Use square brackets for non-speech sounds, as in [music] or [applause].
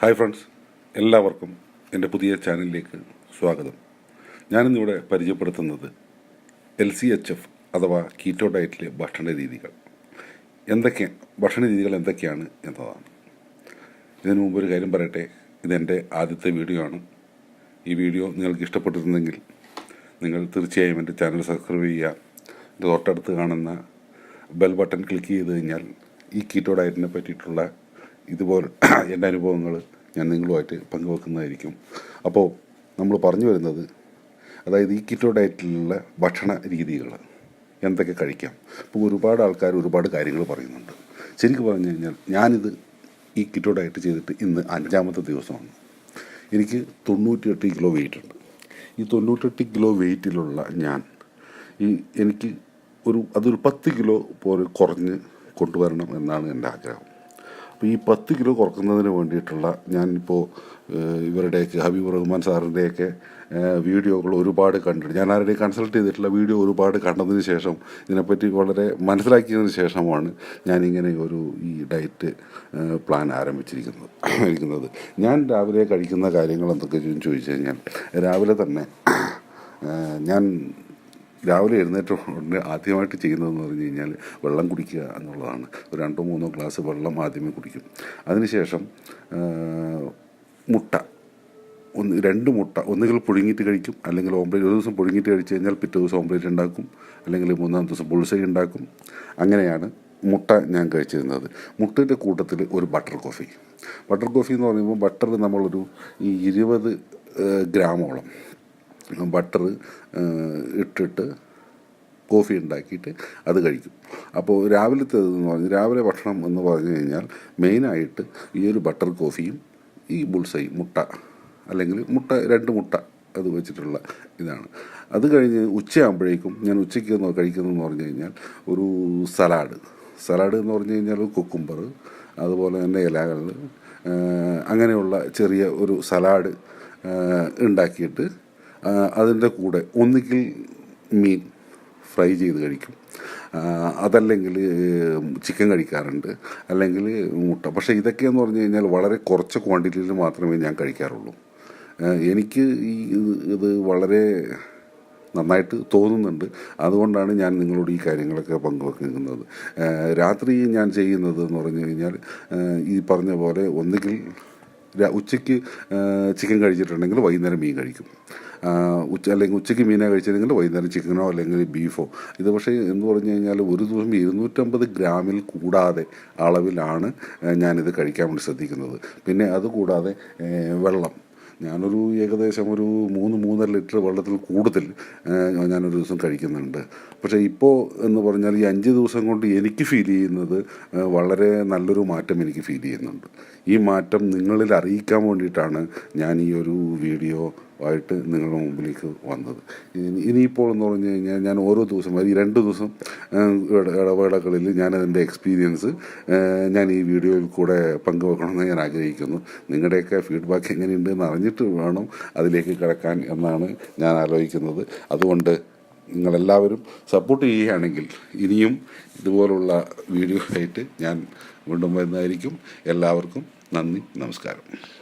Hi friends എല്ലാവർക്കും എന്റെ പുതിയ ചാനലിലേക്ക് സ്വാഗതം. ഞാനിന്നിവിടെ പരിചയപ്പെടുത്തുന്നത് എൽ സി എച്ച് എഫ് അഥവാ കീറ്റോ ഡയറ്റിലെ ഭക്ഷണ രീതികൾ. എന്തൊക്കെ ഭക്ഷണ രീതികൾ എന്തൊക്കെയാണ് എന്നതാണ്. ഇതിനു മുമ്പ് ഒരു കാര്യം പറയട്ടെ ഇതെന്റെ ആദ്യത്തെ വീഡിയോ ആണ്. ഈ വീഡിയോ നിങ്ങൾക്ക് ഇഷ്ടപ്പെട്ടിരുന്നെങ്കിൽ നിങ്ങൾ തീർച്ചയായും എന്റെ ചാനൽ സബ്സ്ക്രൈബ് ചെയ്യുക. തൊട്ടടുത്ത് കാണുന്ന ബെൽ ബട്ടൺ ക്ലിക്ക് ചെയ്ത് കഴിഞ്ഞാൽ ഈ കീറ്റോ ഡയറ്റിനെ പറ്റിയിട്ടുള്ള ഇതുപോലെ [clears throat] എന്റെ അനുഭവങ്ങൾ ഞാൻ നിങ്ങളുമായിട്ട് പങ്കുവെക്കുന്നതായിരിക്കും. അപ്പോൾ നമ്മൾ പറഞ്ഞു വരുന്നത് അതായത് ഈ കിറ്റോ ഡയറ്റിലുള്ള ഭക്ഷണ രീതികൾ എന്തൊക്കെ കഴിക്കാം? ഇപ്പോൾ ഒരുപാട് ആൾക്കാർ ഒരുപാട് കാര്യങ്ങൾ പറയുന്നുണ്ട്. ശരിക്കും പറഞ്ഞു കഴിഞ്ഞാൽ ഞാനിത് ഈ കിറ്റോ ഡയറ്റ് ചെയ്തിട്ട് ഇന്ന് അഞ്ചാമത്തെ ദിവസമാണ്. എനിക്ക് തൊണ്ണൂറ്റിയെട്ട് കിലോ വെയിറ്റ് ഉണ്ട്. ഈ തൊണ്ണൂറ്റെട്ട് കിലോ വെയിറ്റിലുള്ള ഞാൻ ഈ എനിക്ക് ഒരു അതൊരു പത്ത് കിലോ പോലെ കുറഞ്ഞ് കൊണ്ടുവരണം എന്നാണ് എന്റെ ആഗ്രഹം. അപ്പോൾ ഈ പത്ത് കിലോ കുറക്കുന്നതിന് വേണ്ടിയിട്ടുള്ള ഞാനിപ്പോൾ ഇവരുടെയൊക്കെ ഹബീബ് റഹ്മാൻ സാറിന്റെയൊക്കെ വീഡിയോകൾ ഒരുപാട് കണ്ടിട്ട് ഞാൻ ആരുടെയും കൺസൾട്ട് ചെയ്തിട്ടുള്ള വീഡിയോ ഒരുപാട് കണ്ടതിന് ശേഷം ഇതിനെപ്പറ്റി വളരെ മനസ്സിലാക്കിയതിന് ശേഷമാണ് ഞാനിങ്ങനെ ഒരു ഈ ഡയറ്റ് പ്ലാൻ ആരംഭിച്ചിരിക്കുന്നത് ഇരിക്കുന്നത്. ഞാൻ രാവിലെ കഴിക്കുന്ന കാര്യങ്ങൾ എന്തൊക്കെ ചോദിച്ചു കഴിഞ്ഞാൽ രാവിലെ തന്നെ ഞാൻ രാവിലെ എഴുന്നേറ്റ ഉടനെ ആദ്യമായിട്ട് ചെയ്യുന്നതെന്ന് പറഞ്ഞു കഴിഞ്ഞാൽ വെള്ളം കുടിക്കുക എന്നുള്ളതാണ്. ഒരു രണ്ടോ മൂന്നോ ഗ്ലാസ് വെള്ളം ആദ്യമേ കുടിക്കും. അതിനുശേഷം മുട്ട. ഒന്ന് രണ്ട് മുട്ട. ഒന്നുകിൽ പുഴുങ്ങിയിട്ട് കഴിക്കും. അല്ലെങ്കിൽ ഓംപ്ലേറ്റ് ഒരു ദിവസം പുഴുങ്ങിയിട്ട് കഴിച്ച് കഴിഞ്ഞാൽ പിറ്റേ ദിവസം ഓംപ്ലേറ്റ് ഉണ്ടാക്കും. അല്ലെങ്കിൽ മൂന്നാം ദിവസം ബുൾസൈ ഉണ്ടാക്കും. അങ്ങനെയാണ് മുട്ട ഞാൻ കഴിച്ചിരുന്നത്. മുട്ടയുടെ കൂട്ടത്തിൽ ഒരു ബട്ടർ കോഫി ബട്ടർ കോഫി എന്ന് പറയുമ്പോൾ ബട്ടർ നമ്മളൊരു ഈ ഇരുപത് ഗ്രാമോളം. ബട്ടർ ഇട്ടിട്ട് കോഫി ഉണ്ടാക്കിയിട്ട് അത് കഴിക്കും. അപ്പോൾ രാവിലത്തെ എന്ന് രാവിലെ ഭക്ഷണം എന്ന് പറഞ്ഞു കഴിഞ്ഞാൽ മെയിനായിട്ട് ഈ ഒരു ബട്ടർ കോഫിയും ഈ ബുൾസൈ മുട്ട അല്ലെങ്കിൽ മുട്ട രണ്ട് മുട്ട അത് വെച്ചിട്ടുള്ള ഇതാണ്. അത് കഴിഞ്ഞ് ഉച്ചയാകുമ്പോഴേക്കും ഞാൻ ഉച്ചയ്ക്ക് കഴിക്കുന്നതെന്ന് പറഞ്ഞു കഴിഞ്ഞാൽ ഒരു സലാഡ് സലാഡ് എന്ന് പറഞ്ഞു കഴിഞ്ഞാൽ കുക്കുംബർ അതുപോലെ തന്നെ ഇലകൾ അങ്ങനെയുള്ള ചെറിയ ഒരു സലാഡ് ഉണ്ടാക്കിയിട്ട് അതിന്റെ കൂടെ ഒന്നുകിൽ മീൻ ഫ്രൈ ചെയ്ത് കഴിക്കും. അതല്ലെങ്കിൽ ചിക്കൻ കഴിക്കാറുണ്ട്. അല്ലെങ്കിൽ മുട്ട. പക്ഷേ ഇതൊക്കെയെന്ന് പറഞ്ഞു കഴിഞ്ഞാൽ വളരെ കുറച്ച് ക്വാണ്ടിറ്റിയിൽ മാത്രമേ ഞാൻ കഴിക്കാറുള്ളൂ. എനിക്ക് ഈ ഇത് വളരെ നന്നായിട്ട് തോന്നുന്നുണ്ട്. അതുകൊണ്ടാണ് ഞാൻ നിങ്ങളോട് ഈ കാര്യങ്ങളൊക്കെ പങ്കുവെക്കുന്നത്. രാത്രി ഞാൻ ചെയ്യുന്നത് എന്ന് പറഞ്ഞു കഴിഞ്ഞാൽ ഈ പറഞ്ഞ പോലെ ഒന്നുകിൽ ഉച്ചയ്ക്ക് ചിക്കൻ കഴിച്ചിട്ടുണ്ടെങ്കിൽ വൈകുന്നേരം മീൻ കഴിക്കും. ഉച്ച അല്ലെങ്കിൽ ഉച്ചയ്ക്ക് മീനാണ് കഴിച്ചിരുന്നെങ്കിൽ വൈകുന്നേരം ചിക്കനോ അല്ലെങ്കിൽ ബീഫോ. ഇത് പക്ഷേ എന്ന് പറഞ്ഞു കഴിഞ്ഞാൽ ഒരു ദിവസം ഇരുന്നൂറ്റമ്പത് ഗ്രാമിൽ കൂടാതെ അളവിലാണ് ഞാനിത് കഴിക്കാൻ വേണ്ടി ശ്രദ്ധിക്കുന്നത്. പിന്നെ അതുകൂടാതെ വെള്ളം. ഞാനൊരു ഏകദേശം ഒരു മൂന്ന് മൂന്നര ലിറ്റർ വെള്ളത്തിൽ കൂടുതൽ ഞാനൊരു ദിവസം കഴിക്കുന്നുണ്ട്. പക്ഷേ ഇപ്പോൾ എന്ന് പറഞ്ഞാൽ ഈ അഞ്ച് ദിവസം കൊണ്ട് എനിക്ക് ഫീൽ ചെയ്യുന്നത് വളരെ നല്ലൊരു മാറ്റം എനിക്ക് ഫീൽ ചെയ്യുന്നുണ്ട്. ഈ മാറ്റം നിങ്ങളിൽ അറിയിക്കാൻ വേണ്ടിയിട്ടാണ് ഞാൻ ഈ ഒരു വീഡിയോ ആയിട്ട് നിങ്ങളുടെ മുമ്പിലേക്ക് വന്നത്. ഇനി- ഇനിയിപ്പോൾ എന്ന് പറഞ്ഞു കഴിഞ്ഞാൽ ഞാൻ ഓരോ ദിവസം ഈ രണ്ട് ദിവസം ഇടവേളകളിൽ ഞാൻ അതിന്റെ എക്സ്പീരിയൻസ് ഞാൻ ഈ വീഡിയോയിൽ കൂടെ പങ്കുവെക്കണമെന്ന് ഞാൻ ആഗ്രഹിക്കുന്നു. നിങ്ങളുടെയൊക്കെ ഫീഡ്ബാക്ക് എങ്ങനെയുണ്ട് എന്ന് അറിഞ്ഞിട്ട് വേണം അതിലേക്ക് കിടക്കാൻ എന്നാണ് ഞാൻ ആലോചിക്കുന്നത്. അതുകൊണ്ട് നിങ്ങളെല്ലാവരും സപ്പോർട്ട് ചെയ്യുകയാണെങ്കിൽ ഇനിയും ഇതുപോലുള്ള വീഡിയോ ആയിട്ട് ഞാൻ വീണ്ടും വരുന്നതായിരിക്കും. എല്ലാവർക്കും നന്ദി നമസ്കാരം.